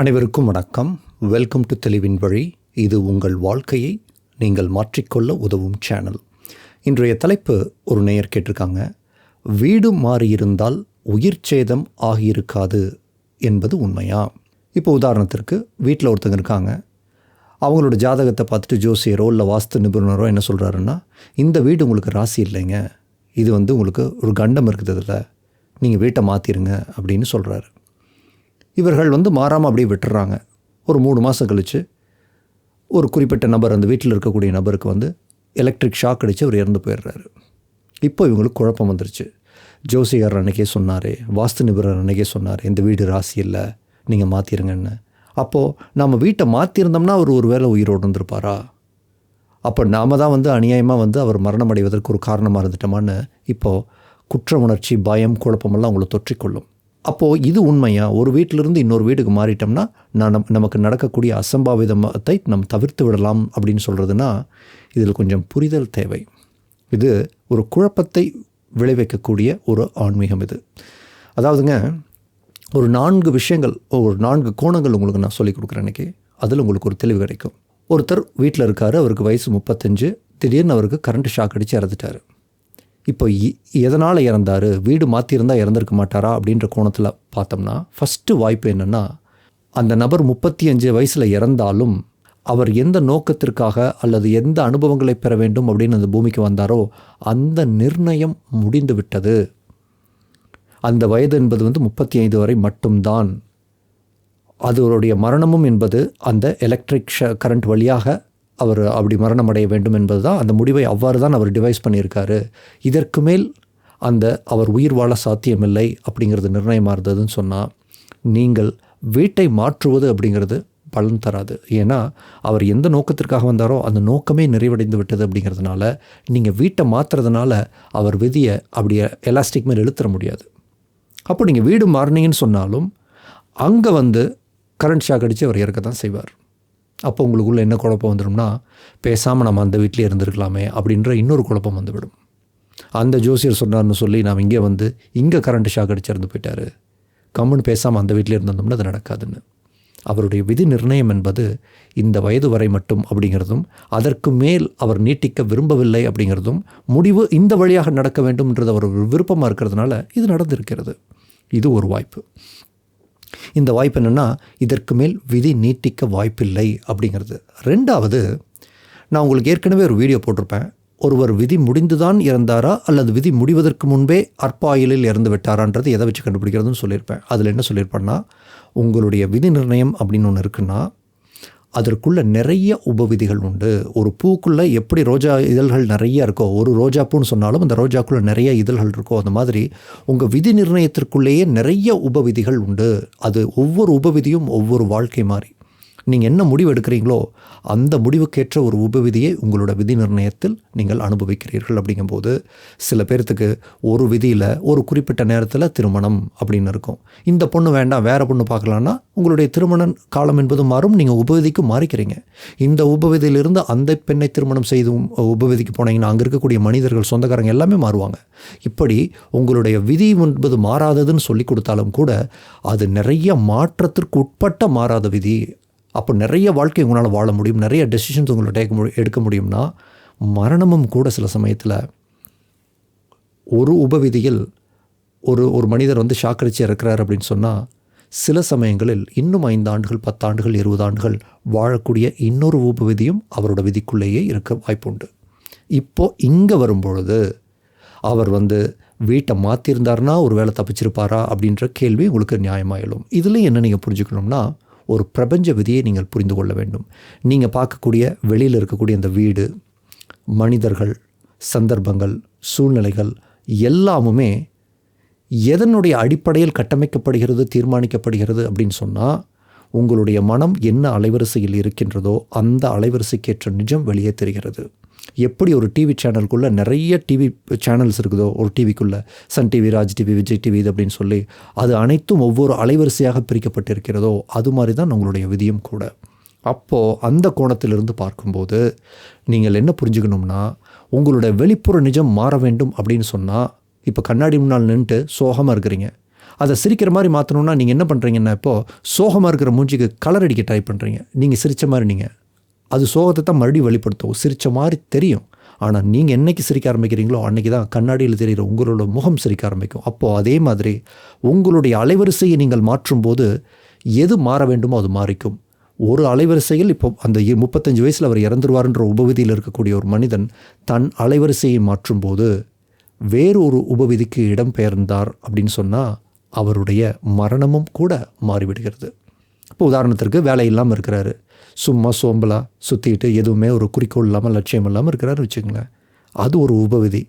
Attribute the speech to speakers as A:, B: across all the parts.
A: அனைவருக்கும் வணக்கம். Welcome to தெளிவின் வழி இது உங்கள் வாழ்க்கையை நீங்கள் மாற்றிக்கொள்ள உதவும் சேனல் இன்றைய தலைப்பு ஒரு நேயர் கேட்டிருக்காங்க. வீடு மாறியிருந்தால் உயிர் சேதம் ஆகியிருக்காது என்பது உண்மையா? இப்போ உதாரணத்திற்கு வீட்டில் ஒருத்தங்க இருக்காங்க. அவங்களோட ஜாதகத்தை பார்த்துட்டு ஜோசியரோ இல்லை வாஸ்து நிபுணரோ என்ன சொல்கிறாருன்னா இந்த வீடு உங்களுக்கு ராசி இல்லைங்க. இது வந்து உங்களுக்கு ஒரு கண்டம் இருக்குது இதில். நீங்கள் வீட்டை மாற்றிருங்க அப்படின்னு சொல்கிறாரு இவர்கள் வந்து மாறாமல் அப்படியே விட்டுறாங்க. ஒரு மூணு மாதம் கழித்து ஒரு குறிப்பிட்ட நபர் அந்த வீட்டில் இருக்கக்கூடிய நபருக்கு வந்து எலக்ட்ரிக் ஷாக் அடித்து அவர் இறந்து போயிடுறாரு. இப்போ இவங்களுக்கு குழப்பம் வந்துருச்சு. ஜோசிகார் அன்னைக்கே சொன்னார் வாஸ்து நிபுணர் அன்னைக்கே சொன்னார் இந்த வீடு ராசி இல்லை நீங்கள் மாற்றிருங்கன்னு அப்போது நம்ம வீட்டை மாற்றிருந்தோம்னா அவர் ஒரு வேளை உயிரோடு இருந்திருப்பாரா? அப்போ நாம் தான் வந்து அநியாயமாக வந்து அவர் மரணம் அடைவதற்கு ஒரு காரணமாக இருந்துட்டோமான்னு இப்போது குற்ற உணர்ச்சி பயம் குழப்பமெல்லாம் அவங்களை தொற்றிக்கொள்ளும். அப்போது இது உண்மையா? ஒரு வீட்டிலிருந்து இன்னொரு வீட்டுக்கு மாறிட்டோம்னா நான் நம் நமக்கு நடக்கக்கூடிய அசம்பாவிதத்தை நம் தவிர்த்து விடலாம் அப்படின்னு சொல்கிறதுனா இதில் கொஞ்சம் புரிதல் தேவை. இது ஒரு குழப்பத்தை விளைவிக்கக்கூடிய ஒரு ஆன்மீகம் இது. அதாவதுங்க ஒரு நான்கு விஷயங்கள் ஒரு நான்கு கோணங்கள் உங்களுக்கு நான் சொல்லிக் கொடுக்குறேன் இன்றைக்கி அதில் உங்களுக்கு ஒரு தெளிவு கிடைக்கும். ஒருத்தர் வீட்டில் இருக்கார் அவருக்கு வயசு முப்பத்தஞ்சு. திடீர்னு அவருக்கு கரண்ட் ஷாக் அடித்து இறந்துட்டார். இப்போ இ- எதனால் இறந்தார்? வீடு மாற்றியிருந்தால் இறந்துருக்க மாட்டாரா? அப்படின்ற கோணத்தில் பார்த்தோம்னா ஃபஸ்ட்டு வாய்ப்பு என்னென்னா அந்த நபர் முப்பத்தி அஞ்சு வயசில் இறந்தாலும் அவர் எந்த நோக்கத்திற்காக அல்லது எந்த அனுபவங்களை பெற வேண்டும் அப்படின்னு அந்த பூமிக்கு வந்தாரோ அந்த நிர்ணயம் முடிந்து விட்டது. அந்த வயது என்பது வந்து முப்பத்தி ஐந்து வரை மட்டும்தான். அதனுடைய மரணமும் என்பது அந்த எலக்ட்ரிக் ஷ கரண்ட் வழியாக அவர் அப்படி மரணம் அடைய வேண்டும் என்பது தான் அந்த முடிவை அவ்வாறு தான் அவர் டிவைஸ் பண்ணியிருக்காரு. இதற்கு மேல் அந்த அவர் உயிர் வாழ சாத்தியமில்லை அப்படிங்கிறது நிர்ணயமாக இருந்ததுன்னு சொன்னால் நீங்கள் வீட்டை மாற்றுவது அப்படிங்கிறது பலன் தராது. ஏன்னா அவர் எந்த நோக்கத்திற்காக வந்தாரோ அந்த நோக்கமே நிறைவடைந்து விட்டது அப்படிங்கிறதுனால நீங்கள் வீட்டை மாற்றுறதுனால அவர் விதியை அப்படியே எலாஸ்டிக் மேல் இழுத்துற முடியாது. அப்போ நீங்கள் வீடு மாறினீங்கன்னு சொன்னாலும் அங்கே வந்து கரண்ட் ஷாக் அடித்து அவர் இறக்க தான் செய்வார். அப்போ உங்களுக்குள்ள என்ன குழப்பம் வந்துடும்னா பேசாமல் நம்ம அந்த வீட்டிலே இருந்திருக்கலாமே அப்படின்ற இன்னொரு குழப்பம் வந்துவிடும். அந்த ஜோசியர் சொன்னார்னு சொல்லி நாம் இங்கே வந்து இங்கே கரண்ட் ஷாக் அடிச்சு இறந்து போயிட்டார். கம்முன்னு பேசாமல் அந்த வீட்டிலே இருந்திருந்தோம்னா அது நடக்காதுன்னு. அவருடைய விதி நிர்ணயம் என்பது இந்த வயது வரை மட்டும் அப்படிங்கிறதும் அதற்கு மேல் அவர் நீட்டிக்க விரும்பவில்லை அப்படிங்கிறதும் முடிவு இந்த வழியாக நடக்க வேண்டும்ன்றது அவர் விருப்பமாக இருக்கிறதுனால இது நடந்திருக்கிறது. இது ஒரு வாய்ப்பு. இந்த வாய்ப்பு என்னென்னா இதற்கு மேல் விதி நீட்டிக்க வாய்ப்பில்லை அப்படிங்கிறது. ரெண்டாவது நான் உங்களுக்கு ஏற்கனவே ஒரு வீடியோ போட்டிருப்பேன். ஒருவர் விதி முடிந்துதான் இறந்தாரா அல்லது விதி முடிவதற்கு முன்பே அற்பாயிலில் இறந்து விட்டாரான்றது எதை வச்சு கண்டுபிடிக்கிறதுன்னு சொல்லியிருப்பேன். அதில் என்ன சொல்லியிருப்பேன்னா உங்களுடைய விதி நிர்ணயம் அப்படின்னு ஒன்று இருக்குன்னா அதற்குள்ளே நிறைய உபவிதிகள் உண்டு. ஒரு பூக்குள்ளே எப்படி ரோஜா இதழ்கள் நிறைய இருக்கோ ஒரு ரோஜா பூன்னு சொன்னாலும் அந்த ரோஜாக்குள்ளே நிறைய இதழ்கள் இருக்கோ அந்த மாதிரி உங்கள் விதி நிர்ணயத்திற்குள்ளேயே நிறைய உபவிதிகள் உண்டு. அது ஒவ்வொரு உபவிதியும் ஒவ்வொரு வாழ்க்கை மாறி. நீங்கள் என்ன முடிவு எடுக்கிறீங்களோ அந்த முடிவுக்கேற்ற ஒரு உபவிதியை உங்களோட விதி நிர்ணயத்தில் நீங்கள் அனுபவிக்கிறீர்கள் அப்படிங்கும்போது சில பேர்த்துக்கு ஒரு விதியில் ஒரு குறிப்பிட்ட நேரத்தில் திருமணம் அப்படின்னு இருக்கும். இந்த பொண்ணு வேண்டாம் வேறு பொண்ணு பார்க்கலான்னா உங்களுடைய திருமண காலம் என்பது மாறும் நீங்கள் உபவிதிக்கு மாறிக்கிறீங்க. இந்த உபவிதியிலிருந்து அந்த பெண்ணை திருமணம் செய்து உபவிதிக்கு போனீங்கன்னா அங்கே இருக்கக்கூடிய மனிதர்கள் சொந்தக்காரங்க எல்லாமே மாறுவாங்க. இப்படி உங்களுடைய விதி என்பது மாறாததுன்னு சொல்லி கொடுத்தாலும் கூட அது நிறைய மாற்றத்திற்கு உட்பட்ட மாறாத விதி அப்போ நிறைய வாழ்க்கை உங்களால் வாழ முடியும் நிறைய டெசிஷன்ஸ் உங்களை டேக்க முடி எடுக்க முடியும்னா மரணமும் கூட சில சமயத்தில் ஒரு உபவிதியில் ஒரு ஒரு மனிதர் வந்து ஷாக்கடிச்சு இறக்கிறார் அப்படின்னு சொன்னால் சில சமயங்களில் இன்னும் ஐந்து ஆண்டுகள் பத்தாண்டுகள் இருபது ஆண்டுகள் வாழக்கூடிய இன்னொரு உபவிதியும் அவரோட விதிக்குள்ளேயே இருக்க வாய்ப்புண்டு. இப்போது இங்கே வரும்பொழுது அவர் வந்து வீட்டை மாற்றியிருந்தாருன்னா ஒரு வேளை தப்பிச்சிருப்பாரா அப்படின்ற கேள்வி உங்களுக்கு நியாயமாக எழும் இதுலேயும் என்ன நீங்கள் புரிஞ்சுக்கணும்னா ஒரு பிரபஞ்ச விதியை நீங்கள் புரிந்து கொள்ள வேண்டும். நீங்கள் பார்க்கக்கூடிய வெளியில் இருக்கக்கூடிய அந்த வீடு மனிதர்கள் சந்தர்ப்பங்கள் சூழ்நிலைகள் எல்லாமுமே எதனுடைய அடிப்படையில் கட்டமைக்கப்படுகிறது தீர்மானிக்கப்படுகிறது அப்படின்னு சொன்னால் உங்களுடைய மனம் என்ன அலைவரிசையில் இருக்கின்றதோ அந்த அலைவரிசைக்கேற்ற நிஜம் வெளியே தெரிகிறது. எப்படி ஒரு டிவி சேனலுக்குள்ளே நிறைய டிவி சேனல்ஸ் இருக்குதோ ஒரு டிவிக்குள்ளே Sun TV Raj TV Vijay TV இது அப்படின்னு சொல்லி அது அனைத்தும் ஒவ்வொரு அலைவரிசையாக பிரிக்கப்பட்டிருக்கிறதோ அது மாதிரி தான் உங்களுடைய விதியும் கூட. அப்போது அந்த கோணத்திலிருந்து பார்க்கும்போது நீங்கள் என்ன புரிஞ்சுக்கணும்னா உங்களுடைய வெளிப்புற நிஜம் மாற வேண்டும் அப்படின்னு சொன்னால் இப்போ கண்ணாடி முன்னால் நின்றுட்டு சோகமாக இருக்கிறீங்க. அதை சிரிக்கிற மாதிரி மாற்றணும்னா நீங்கள் என்ன பண்ணுறீங்கன்னா இப்போது சோகமாக இருக்கிற மூஞ்சிக்கு கலர் அடிக்க ட்ரை பண்ணுறீங்க நீங்கள் சிரித்த மாதிரி நீங்கள் அது சோகத்தை தான் மறுபடியும் வெளிப்படுத்தும். சிரித்த மாதிரி தெரியும். ஆனால் நீங்கள் என்னைக்கு சிரிக்க ஆரம்பிக்கிறீங்களோ அன்றைக்கி தான் கண்ணாடியில் தெரிகிற உங்களோட முகம் சிரிக்க ஆரம்பிக்கும். அப்போது அதே மாதிரி உங்களுடைய அலைவரிசையை நீங்கள் மாற்றும்போது எது மாற வேண்டுமோ அது மாறிக்கும். ஒரு அலைவரிசையில் இப்போ அந்த முப்பத்தஞ்சு வயசில் அவர் இறந்துருவார்ன்ற உபவிதியில் இருக்கக்கூடிய ஒரு மனிதன் தன் அலைவரிசையை மாற்றும்போது வேறு ஒரு உபவிதிக்கு இடம் பெயர்ந்தார் அப்படின்னு சொன்னால் அவருடைய மரணமும் கூட மாறிவிடுகிறது. இப்போ உதாரணத்திற்கு வேலை இல்லாமல் இருக்கிறாரு. சும்மா சோம்பலாக சுற்றிட்டு எதுவுமே ஒரு குறிக்கோள் இல்லாமல் லட்சியம் இல்லாமல் இருக்கிறாருன்னு வச்சுக்கோங்களேன். அது ஒரு உபவிதி.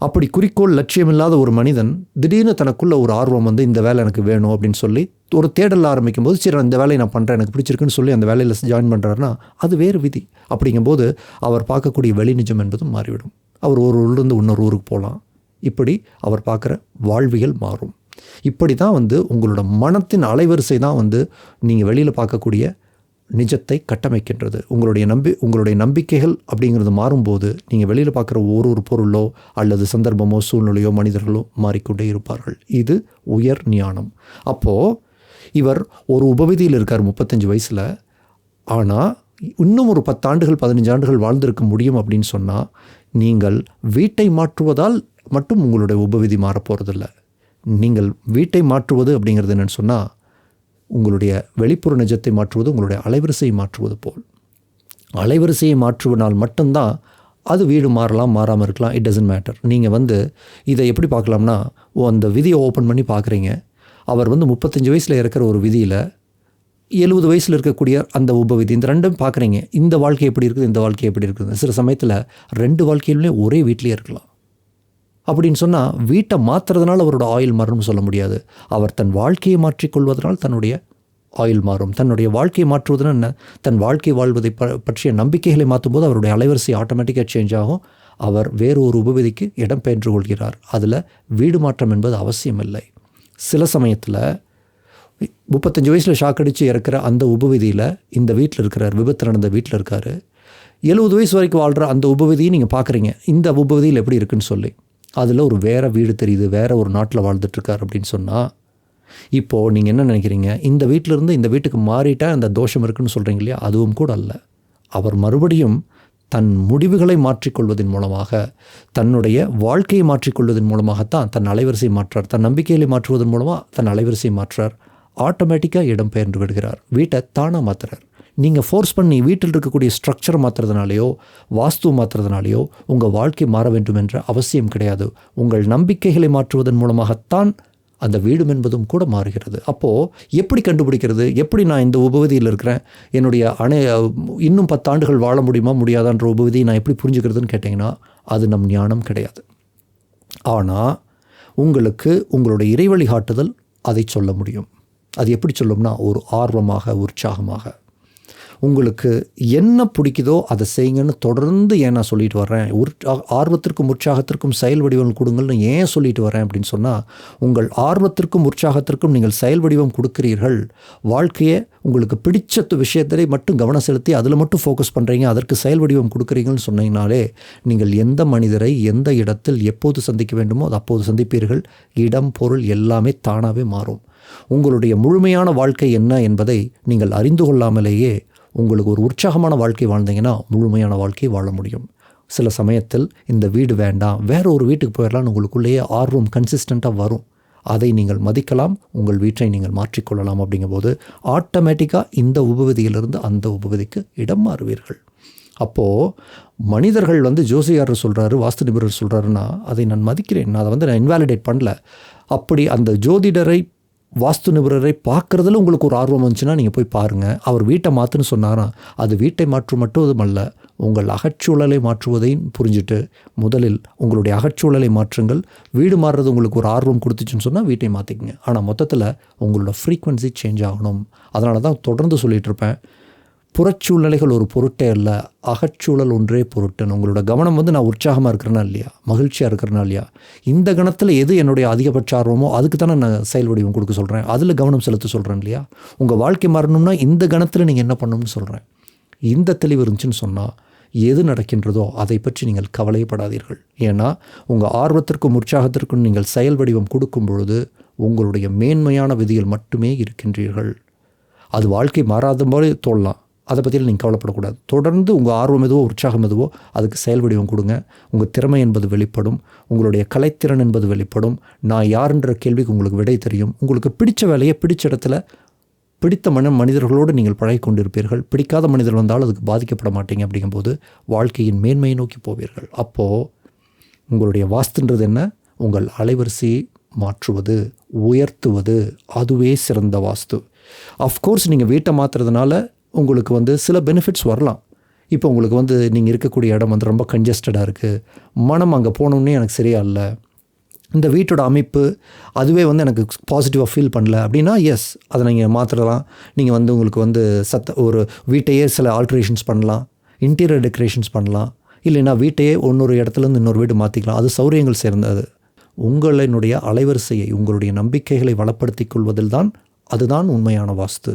A: அப்படி குறிக்கோள் லட்சியம் இல்லாத ஒரு மனிதன் திடீர்னு தனக்குள்ள ஒரு ஆர்வம் வந்து இந்த வேலை எனக்கு வேணும் அப்படின்னு சொல்லி ஒரு தேடல் ஆரம்பிக்கும் போது சரி இந்த வேலையை நான் பண்ணுறேன் எனக்கு பிடிச்சிருக்குன்னு சொல்லி அந்த வேலையில் ஜாயின் பண்ணுறாருன்னா அது வேறு விதி. அப்படிங்கும்போது அவர் பார்க்கக்கூடிய வெளி நிஜம் என்பதும் மாறிவிடும். அவர் ஒரு ஊர்லேருந்து இன்னொரு ஊருக்கு போகலாம். இப்படி அவர் பார்க்குற வாழ்வியல் மாறும். இப்படி தான் வந்து உங்களோட மனத்தின் அலைவரிசை தான் வந்து நீங்கள் வெளியில் பார்க்கக்கூடிய நிஜத்தை கட்டமைக்கின்றது. உங்களுடைய நம்பி உங்களுடைய நம்பிக்கைகள் அப்படிங்கிறது மாறும்போது நீங்கள் வெளியில் பார்க்குற ஒரு ஒரு பொருளோ அல்லது சந்தர்ப்பமோ சூழ்நிலையோ மனிதர்களோ மாறிக்கொண்டே இருப்பார்கள். இது உயர் ஞானம். அப்போது இவர் ஒரு உபவிதியில் இருக்கார் முப்பத்தஞ்சு வயசில். ஆனால் இன்னும் ஒரு பத்தாண்டுகள் பதினஞ்சு ஆண்டுகள் வாழ்ந்திருக்க முடியும் அப்படின்னு சொன்னால் நீங்கள் வீட்டை மாற்றுவதால் மட்டும் உங்களுடைய உபவிதி மாறப்போகிறதில்ல நீங்கள் வீட்டை மாற்றுவது அப்படிங்கிறது என்னென்னு சொன்னால் உங்களுடைய வெளிப்புற நிஜத்தை மாற்றுவது உங்களுடைய அலைவரிசையை மாற்றுவது போல். அலைவரிசையை மாற்றுவனால் மட்டும்தான் அது வீடு மாறலாம் மாறாமல் இருக்கலாம். இட் டசன்ட் மேட்டர் நீங்கள் வந்து இதை எப்படி பார்க்கலாம்னா ஓ அந்த விதியை ஓப்பன் பண்ணி பார்க்குறீங்க. அவர் வந்து முப்பத்தஞ்சு வயசில் இருக்கிற ஒரு விதியில் எழுபது வயசில் இருக்கக்கூடிய அந்த உபவிதி இந்த ரெண்டும் பார்க்குறீங்க. இந்த வாழ்க்கை எப்படி இருக்குது இந்த வாழ்க்கை எப்படி இருக்குது? சில சமயத்தில் ரெண்டு வாழ்க்கையிலுமே ஒரே வீட்லேயே இருக்கலாம். அப்படின்னு சொன்னால் வீட்டை மாற்றுறதுனால அவரோட ஆயில் மாறும்னு சொல்ல முடியாது. அவர் தன் வாழ்க்கையை மாற்றிக்கொள்வதனால் தன்னுடைய ஆயில் மாறும். தன்னுடைய வாழ்க்கையை மாற்றுவதுன்னு என்ன? தன் வாழ்க்கை வாழ்வதை ப பற்றிய நம்பிக்கைகளை மாற்றும்போது அவருடைய அலைவரிசை ஆட்டோமேட்டிக்காக சேஞ்ச் ஆகும். அவர் வேறு ஒரு உபவிதிக்கு இடம் பெயர்ந்து கொள்கிறார். அதில் வீடு மாற்றம் என்பது அவசியமில்லை. சில சமயத்தில் முப்பத்தஞ்சு வயசில் ஷாக் அடித்து இறக்குற அந்த உபவிதியில் இந்த வீட்டில் இருக்கிறார் விபத்து நடந்த வீட்டில் இருக்கார். எழுபது வயசு வரைக்கும் வாழ்கிற அந்த உபவிதியை நீங்கள் பார்க்குறீங்க இந்த உபவிதியில் எப்படி இருக்குன்னு சொல்லி. அதில் ஒரு வேறு வீடு தெரியுது வேறு ஒரு நாட்டில் வாழ்ந்துட்டுருக்கார் அப்படின்னு சொன்னால் இப்போது நீங்கள் என்ன நினைக்கிறீங்க? இந்த வீட்டிலேருந்து இந்த வீட்டுக்கு மாறிட்டால் அந்த தோஷம் இருக்குன்னு சொல்கிறீங்க இல்லையா? அதுவும் கூட அல்ல. அவர் மறுபடியும் தன் முடிவுகளை மாற்றிக்கொள்வதன் மூலமாக தன்னுடைய வாழ்க்கையை மாற்றிக்கொள்வதன் மூலமாகத்தான் தன் அலைவரிசை மாற்றார். தன் நம்பிக்கைகளை மாற்றுவதன் மூலமாக தன் அலைவரிசையை மாற்றார். ஆட்டோமேட்டிக்காக இடம் பெயர்ந்து விடுகிறார். வீட்டை தானாக மாற்றுறார் நீங்கள் ஃபோர்ஸ் பண்ணி வீட்டில் இருக்கக்கூடிய ஸ்ட்ரக்சர் மாற்றுறதுனாலையோ வாஸ்து மாற்றுறதுனாலையோ உங்கள் வாழ்க்கை மாற வேண்டும் என்ற அவசியம் கிடையாது. உங்கள் நம்பிக்கைகளை மாற்றுவதன் மூலமாகத்தான் அந்த வீடும் என்பதும் கூட மாறுகிறது. அப்போது எப்படி கண்டுபிடிக்கிறது? எப்படி நான் இந்த உபவதியில் இருக்கிறேன்? என்னுடைய அணை இன்னும் பத்தாண்டுகள் வாழ முடியுமா முடியாதான்ற உபவிதியை நான் எப்படி புரிஞ்சுக்கிறதுன்னு கேட்டிங்கன்னா அது நம் ஞானம் கிடையாது. ஆனால் உங்களுக்கு உங்களுடைய இறைவழி காட்டுதல் அதை சொல்ல முடியும். அது எப்படி சொல்லும்னா ஒரு ஆர்வமாக உற்சாகமாக. உங்களுக்கு என்ன பிடிக்குதோ அதை செய்யுங்கன்னு தொடர்ந்து ஏன் நான் சொல்லிட்டு வரேன் உற் ஆர்வத்திற்கும் உற்சாகத்திற்கும் செயல் வடிவம் கொடுங்கள்னு ஏன் சொல்லிட்டு வரேன் அப்படின்னு சொன்னால் உங்கள் ஆர்வத்திற்கும் உற்சாகத்திற்கும் நீங்கள் செயல் வடிவம் கொடுக்கிறீர்கள். வாழ்க்கையை உங்களுக்கு பிடிச்ச விஷயத்திலே மட்டும் கவனம் செலுத்தி அதில் மட்டும் ஃபோக்கஸ் பண்ணுறீங்க அதற்கு செயல் வடிவம் கொடுக்குறீங்கன்னு சொன்னீங்கனாலே நீங்கள் எந்த மனிதரை எந்த இடத்தில் எப்போது சந்திக்க வேண்டுமோ அது அப்போது சந்திப்பீர்கள். இடம் பொருள் எல்லாமே தானாகவே மாறும். உங்களுடைய முழுமையான வாழ்க்கை என்ன என்பதை நீங்கள் அறிந்து கொள்ளாமலேயே உங்களுக்கு ஒரு உற்சாகமான வாழ்க்கை வாழ்ந்தீங்கன்னா முழுமையான வாழ்க்கை வாழ முடியும். சில சமயத்தில் இந்த வீடு வேண்டாம் வேற ஒரு வீட்டுக்கு போயிடலாம்னு உங்களுக்குள்ளேயே ஆர்வம் கன்சிஸ்டண்ட்டாக வரும். அதை நீங்கள் மதிக்கலாம் உங்கள் வீட்டை நீங்கள் மாற்றிக்கொள்ளலாம் அப்படிங்கும்போது ஆட்டோமேட்டிக்காக இந்த உபவதியிலிருந்து அந்த உபவிதிக்கு இடம் மாறுவீர்கள். அப்போது மனிதர்கள் வந்து ஜோசியார் சொல்கிறாரு வாஸ்து நிபுணர் சொல்கிறாருன்னா அதை நான் மதிக்கிறேன் நான் அதை வந்து நான் இன்வாலிடேட் பண்ணல. அப்படி அந்த ஜோதிடரை வாஸ்து நிபுணரை பார்க்குறதுல உங்களுக்கு ஒரு ஆர்வம் வந்துச்சுன்னா நீங்கள் போய் பாருங்கள் அவர் வீட்டை மாற்றுன்னு சொன்னாராம். அது வீட்டை மாற்று மட்டும் அல்ல உங்கள் அகச்சூழலை மாற்றுவதையும் புரிஞ்சுட்டு முதலில் உங்களுடைய அகச்சூழலை மாற்றுங்கள். வீடு மாறுறது உங்களுக்கு ஒரு ஆர்வம் கொடுத்துச்சுன்னு சொன்னால் வீட்டை மாற்றிக்கங்க ஆனால் மொத்தத்தில் உங்களோட ஃப்ரீக்குவென்சி சேஞ்ச் ஆகணும். அதனால தான் தொடர்ந்து சொல்லிகிட்ருப்பேன் புறச்சூழ்நிலைகள் ஒரு பொருட்டே அல்ல அகச்சூழல் ஒன்றே பொருட்டுன்னு உங்களோட கவனம் வந்து நான் உற்சாகமாக இருக்கிறேனா இல்லையா? மகிழ்ச்சியாக இருக்கிறேனா இல்லையா? இந்த கணத்தில் எது என்னுடைய அதிகபட்ச ஆர்வமோ அதுக்கு தானே நான் செயல் வடிவம் கொடுக்க சொல்கிறேன் அதில் கவனம் செலுத்த சொல்கிறேன் இல்லையா? உங்கள் வாழ்க்கை மாறணும்னா இந்த கணத்தில் நீங்கள் என்ன பண்ணணும்னு சொல்கிறேன் இந்த தெளிவு இருந்துச்சுன்னு சொன்னால் எது நடக்கின்றதோ அதை பற்றி நீங்கள் கவலைப்படாதீர்கள். ஏன்னா உங்கள் ஆர்வத்திற்கும் உற்சாகத்திற்கும் நீங்கள் செயல் வடிவம் கொடுக்கும் பொழுது உங்களுடைய மேன்மையான விதியில் மட்டுமே இருக்கின்றீர்கள். அது வாழ்க்கை மாறாத மாதிரி தோழலாம் அதை பற்றியில் நீங்கள் கவலைப்படக்கூடாது. தொடர்ந்து உங்கள் ஆர்வம் எதுவோ உற்சாகம் எதுவோ அதுக்கு செயல் வடிவம் கொடுங்க. உங்கள் திறமை என்பது வெளிப்படும். உங்களுடைய கலைத்திறன் என்பது வெளிப்படும். நான் யாருன்ற கேள்விக்கு உங்களுக்கு விடை தெரியும். உங்களுக்கு பிடித்த வேலையை பிடிச்ச இடத்துல பிடித்த மன மனிதர்களோடு நீங்கள் பழகி கொண்டிருப்பீர்கள். பிடிக்காத மனிதர் வந்தாலும் அதுக்கு பாதிக்கப்பட மாட்டீங்க அப்படிங்கும்போது வாழ்க்கையின் மேன்மையை நோக்கி போவீர்கள். அப்போது உங்களுடைய வாஸ்துன்றது என்ன? உங்கள் அலைவரிசையை மாற்றுவது உயர்த்துவது அதுவே சிறந்த வாஸ்து. அஃப்கோர்ஸ் நீங்கள் வீட்டை மாற்றுறதுனால உங்களுக்கு வந்து சில பெனிஃபிட்ஸ் வரலாம். இப்போ உங்களுக்கு வந்து நீங்கள் இருக்கக்கூடிய இடம் வந்து ரொம்ப கன்ஜஸ்டடாக இருக்குது மனம் அங்கே போனோன்னே எனக்கு சரியா இல்லை. இந்த வீட்டோட அமைப்பு அதுவே வந்து எனக்கு பாசிட்டிவாக ஃபீல் பண்ணல அப்படின்னா எஸ் அதை நீங்கள் மாற்றலாம் நீங்கள் வந்து உங்களுக்கு வந்து சத்த ஒரு வீட்டையே சில ஆல்ட்ரேஷன்ஸ் பண்ணலாம். இன்டீரியர் டெக்கரேஷன்ஸ் பண்ணலாம். இல்லைன்னா வீட்டையே இன்னொரு இடத்துலேருந்து இன்னொரு வீடு மாற்றிக்கலாம் அது சௌரியங்கள் சேர்ந்தது. உங்களினுடைய அலைவரிசையை உங்களுடைய நம்பிக்கைகளை வளப்படுத்திக் கொள்வதில் தான் அதுதான் உண்மையான வாஸ்து.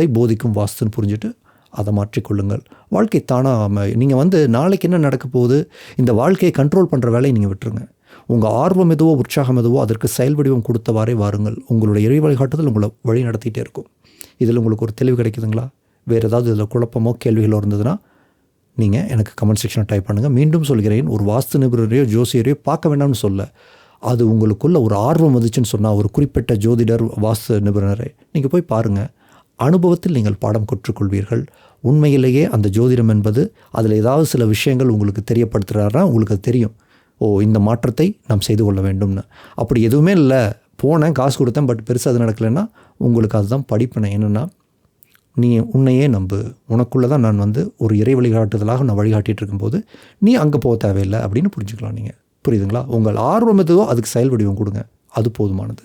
A: வாஸ்தவத்தை போதிக்கும் வாஸ்துன்னு புரிஞ்சுட்டு அதை மாற்றிக்கொள்ளுங்கள். வாழ்க்கை தானாக நீங்கள் வந்து நாளைக்கு என்ன நடக்க போகுது இந்த வாழ்க்கையை கண்ட்ரோல் பண்ணுற வேலையை நீங்கள் விட்டுருங்க. உங்கள் ஆர்வம் எதுவோ உற்சாகம் எதுவோ அதற்கு செயல் வடிவம் கொடுத்தவாறே வாருங்கள். உங்களுடைய இறை வழிகாட்டுதல் உங்களை வழி நடத்திட்டே இருக்கும். இதில் உங்களுக்கு ஒரு தெளிவு கிடைக்குதுங்களா? வேறு ஏதாவது இதில் குழப்பமோ கேள்விகளோ இருந்ததுன்னா நீங்கள் எனக்கு கமெண்ட் செக்ஷனை டைப் பண்ணுங்கள் மீண்டும் சொல்கிறேன் ஒரு வாஸ்து நிபுணரையோ ஜோசியரையோ பார்க்க வேண்டாம்னு சொல்ல அது உங்களுக்குள்ள ஒரு ஆர்வம் வந்துச்சுன்னு சொன்னால் ஒரு குறிப்பிட்ட ஜோதிடர் வாஸ்து நிபுணரை நீங்கள் போய் பாருங்கள் அனுபவத்தில் நீங்கள் பாடம் கற்றுக்கொள்வீர்கள். உண்மையிலேயே அந்த ஜோதிடம் என்பது அதில் ஏதாவது சில விஷயங்கள் உங்களுக்கு தெரியப்படுத்துகிறாரா உங்களுக்கு அது தெரியும். ஓ இந்த மாற்றத்தை நாம் செய்து கொள்ள வேண்டும்னு. அப்படி எதுவுமே இல்லை. போனேன் காசு கொடுத்தேன் பட் பெருசாக அது நடக்கலைன்னா உங்களுக்கு அதுதான் படிப்பினை. என்னென்னா நீ உன்னையே நம்பு. உனக்குள்ளே தான் நான் வந்து ஒரு இறை வழிகாட்டுதலாக நான் வழிகாட்டிகிட்டு இருக்கும்போது நீ அங்கே போக தேவையில்லை அப்படின்னு புரிஞ்சுக்கலாம் நீங்கள் புரியுதுங்களா? உங்கள் ஆர்வம் எதுவோ அதுக்கு செயல் வடிவம் கொடுங்க. அது போதுமானது.